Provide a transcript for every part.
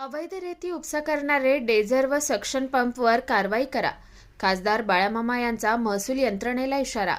अवैध रेती उपसा करणारे डेझर व सक्शन पंपवर कारवाई करा. खासदार बाळामामा यांचा महसूल यंत्रणेला इशारा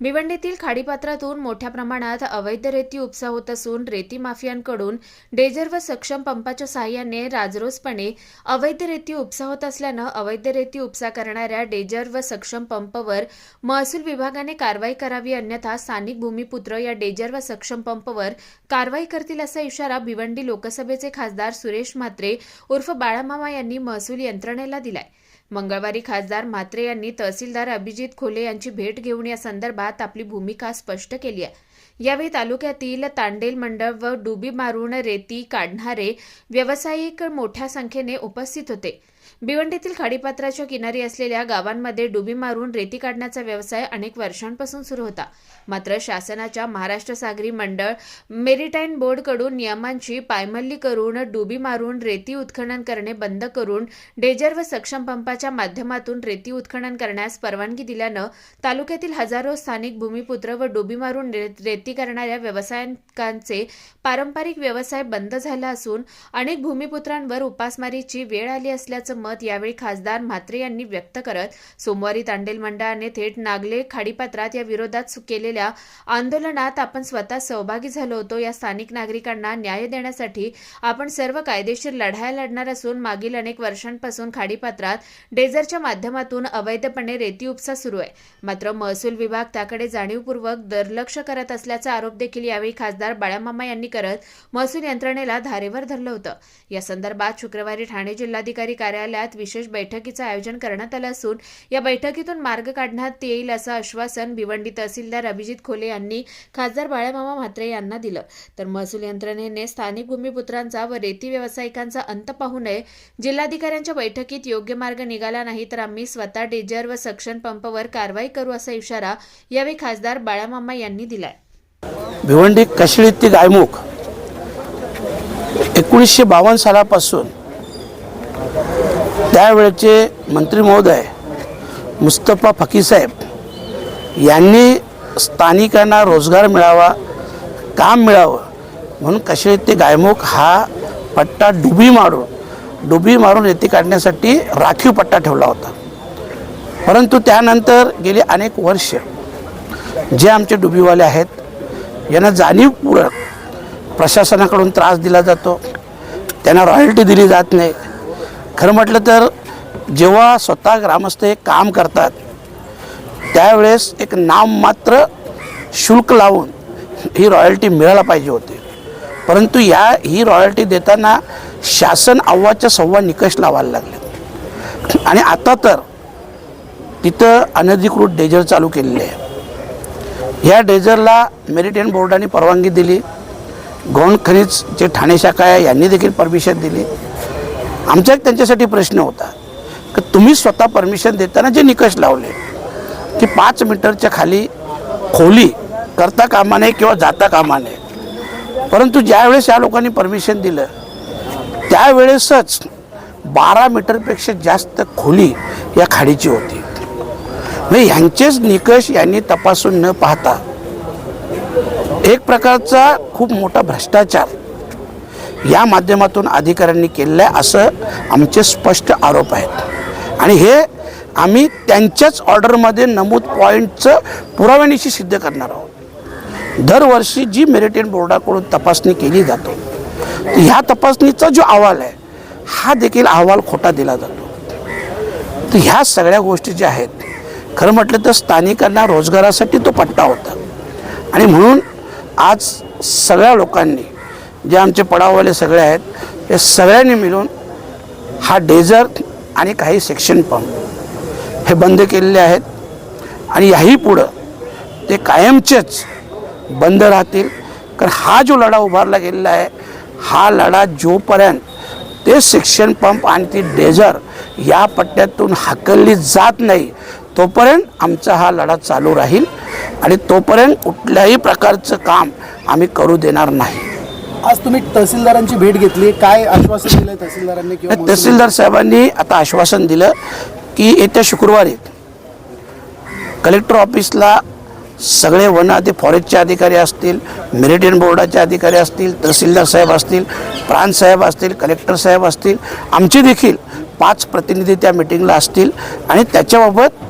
भिवंडीतील खाडीपात्रातून मोठ्या प्रमाणात अवैध रेती उपसा होत असून रेती माफियांकडून डेझर व सक्षम पंपाच्या साहाय्याने राजरोसपणे अवैध रेती उपसा होत असल्यानं अवैध रेती उपसा करणाऱ्या डेझर व सक्षम पंपवर महसूल विभागाने कारवाई करावी अन्यथा स्थानिक भूमिपुत्र या डेझर व सक्षम पंपवर कारवाई करतील असा इशारा भिवंडी लोकसभेचे खासदार सुरेश म्हात्रे उर्फ बाळामामा यांनी महसूल यंत्रणेला दिलाय. मंगळवारी खासदार म्हात्रे यांनी तहसीलदार अभिजित खोले यांची भेट घेऊन या संदर्भात आपली भूमिका स्पष्ट केली आहे. यावेळी तालुक्यातील तांडेल मंडळ व डुबी मारून रेती काढणारे व्यावसायिक मोठ्या संख्येने उपस्थित होते. भिवंडीतील खाडीपात्राच्या किनारी असलेल्या गावांमध्ये डुबी मारून रेती काढण्याचा व्यवसाय अनेक वर्षांपासून सुरू होता. मात्र शासनाच्या महाराष्ट्र सागरी मंडळ मेरिटाईन बोर्डकडून नियमांची पायमल्ली करून डुबी मारून रेती उत्खनन करणे बंद करून डेजर व सक्षम पंपाच्या माध्यमातून रेती उत्खनन करण्यास परवानगी दिल्यानं तालुक्यातील हजारो स्थानिक भूमिपुत्र व डुबी मारून रे- रेती करणाऱ्या व्यावसायिकांचे पारंपरिक व्यवसाय बंद झाला असून अनेक भूमिपुत्रांवर उपासमारीची वेळ आली असल्याचं मत यावेळी खासदार म्हात्रे यांनी व्यक्त करत सोमवारी तांडेल मंडळाने थेट नागले खाडीपात्रात या विरोधात केलेल्या आंदोलनात आपण स्वतः सहभागी झालो होतो. या स्थानिक नागरिकांना न्याय देण्यासाठी आपण सर्व कायदेशीर लढाया लढणार असून मागील अनेक वर्षांपासून खाडीपात्रात डेझरच्या माध्यमातून अवैधपणे रेती उपसा सुरू आहे. मात्र महसूल विभाग त्याकडे जाणीवपूर्वक दुर्लक्ष करत असल्याचा आरोप देखील यावेळी खासदार बाळामामा यांनी करत महसूल यंत्रणेला धारेवर धरलं होतं. या संदर्भात शुक्रवारी ठाणे जिल्हाधिकारी कार्यालय कार्यालयात विशेष बैठकीचं आयोजन करण्यात आलं असून या बैठकीतून मार्ग काढण्यात येईल असं आश्वासन भिवंडी तहसीलदार अभिजित खोले यांनी खासदार बाळामामा म्हात्रे यांना दिलं. तर महसूल यंत्रणेने स्थानिक भूमिपुत्रांचा व रेती व्यावसायिकांचा अंत पाहू नये. जिल्हाधिकाऱ्यांच्या बैठकीत योग्य मार्ग निघाला नाही तर आम्ही स्वतः डेजर व सक्शन पंपवर कारवाई करू असा इशारा यावेळी खासदार बाळामामा यांनी दिलाय. भिवंडी कशिळी गायमुख एकोणीसशे बावन्न सालापासून त्यावेळेचे मंत्री महोदय मुस्तफा फकीसाहेब यांनी स्थानिकांना रोजगार मिळावा काम मिळावं म्हणून कसे ते गायमुख हा पट्टा डुबी मारून डुबी मारून रेती काढण्यासाठी राखीव पट्टा ठेवला होता. परंतु त्यानंतर गेली अनेक वर्ष जे आमचे डुबीवाले आहेत यांना जाणीवपूर्वक प्रशासनाकडून त्रास दिला जातो त्यांना रॉयल्टी दिली जात नाही. खरं म्हटलं तर जेव्हा स्वतः ग्रामस्थ हे काम करतात त्यावेळेस एक नाममात्र शुल्क लावून ही रॉयल्टी मिळायला पाहिजे होती. परंतु या ही रॉयल्टी देताना शासन अव्वाच्या सव्वा निकष लावायला लागले. आणि आता तर तिथं अनधिकृत डेजर चालू केलेले आहे. या डेझरला मेरिटेन बोर्डाने परवानगी दिली. गौण खनिज जे ठाणे शाखा आहे यांनी देखील परमिशन दिली. आमचा एक त्यांच्यासाठी प्रश्न होता की तुम्ही स्वतः परमिशन देताना जे निकष लावले की पाच मीटरच्या खाली खोली करता कामा नये किंवा जाता कामा नये. परंतु ज्यावेळेस या लोकांनी परमिशन दिलं त्यावेळेसच बारा मीटरपेक्षा जास्त खोली या खाडीची होती. म्हणजे ह्यांचेच निकष यांनी तपासून न पाहता एक प्रकारचा खूप मोठा भ्रष्टाचार या माध्यमातून अधिकाऱ्यांनी केलेलं आहे असं आमचे स्पष्ट आरोप आहेत. आणि हे आम्ही त्यांच्याच ऑर्डरमध्ये नमूद पॉईंटचं पुराव्यानिशी सिद्ध करणार आहोत. दरवर्षी जी मेरिटेन बोर्डाकडून तपासणी केली जातो तर ह्या तपासणीचा जो अहवाल आहे हा देखील अहवाल खोटा दिला जातो. तर ह्या सगळ्या गोष्टी ज्या आहेत खरं म्हटलं तर स्थानिकांना रोजगारासाठी तो पट्टा होता. आणि म्हणून आज सगळ्या लोकांनी जे आमचे पडाववाले सगळे आहेत हे सगळ्यांनी मिळून हा डेझर आणि काही सेक्शन पंप हे बंद केलेले आहेत. आणि याही पुढं ते कायमचेच बंद राहतील. कारण हा जो लढा उभारला गेलेला आहे हा लढा जोपर्यंत ते सेक्शन पंप आणि ती डेझर या पट्ट्यातून हाकलली जात नाही तोपर्यंत आमचा हा लढा चालू राहील. आणि तोपर्यंत कुठल्याही प्रकारचं काम आम्ही करू देणार नाही. आज तुम्ही तहसीलदारांची भेट घेतली. काय आश्वासन दिलं तहसीलदारांनी किंवा तहसीलदार साहेबांनी आता आश्वासन दिलं की येत्या शुक्रवारी कलेक्टर ऑफिसला सगळे वन अधि फॉरेस्टचे अधिकारी असतील मेरिडियन बोर्डाचे अधिकारी असतील तहसीलदार साहेब असतील प्रांत साहेब असतील कलेक्टर साहेब असतील आमचे देखील पाच प्रतिनिधी त्या मिटिंगला असतील आणि त्याच्याबाबत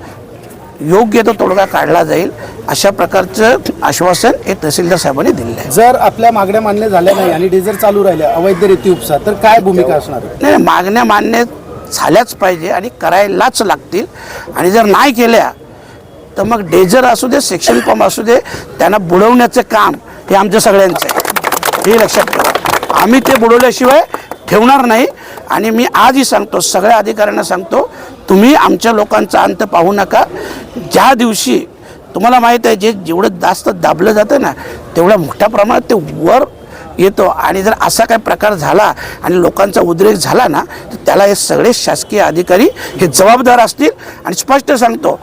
योग्य तो तोडगा काढला जाईल अशा प्रकारचं आश्वासन हे तहसीलदार साहेबांनी दिलेलं आहे. जर आपल्या मागण्या मान्य झाल्या नाही आणि डेझर चालू राहिल्या अवैध रेती उपसा तर काय भूमिका असणार? नाही मागण्या मान्य झाल्याच पाहिजे आणि करायलाच लागतील. आणि जर नाही केल्या तर मग डेझर असू दे सेक्शन पंप असू दे त्यांना बुडवण्याचं काम हे आमचं सगळ्यांचं आहे. हे लक्षात ठेवा. आम्ही ते बुडवल्याशिवाय ठेवणार नाही. आणि मी आजही सांगतो सगळ्या अधिकाऱ्यांना सांगतो तुम्ही आमच्या लोकांचा अंत पाहू नका. ज्या दिवशी तुम्हाला माहीत आहे जे जेवढं जास्त दाबलं जातं ना तेवढ्या मोठ्या प्रमाणात ते वर येतो. आणि जर असा काही प्रकार झाला आणि लोकांचा उद्रेक झाला ना तर त्याला हे सगळे शासकीय अधिकारी हे जबाबदार असतील. आणि स्पष्ट सांगतो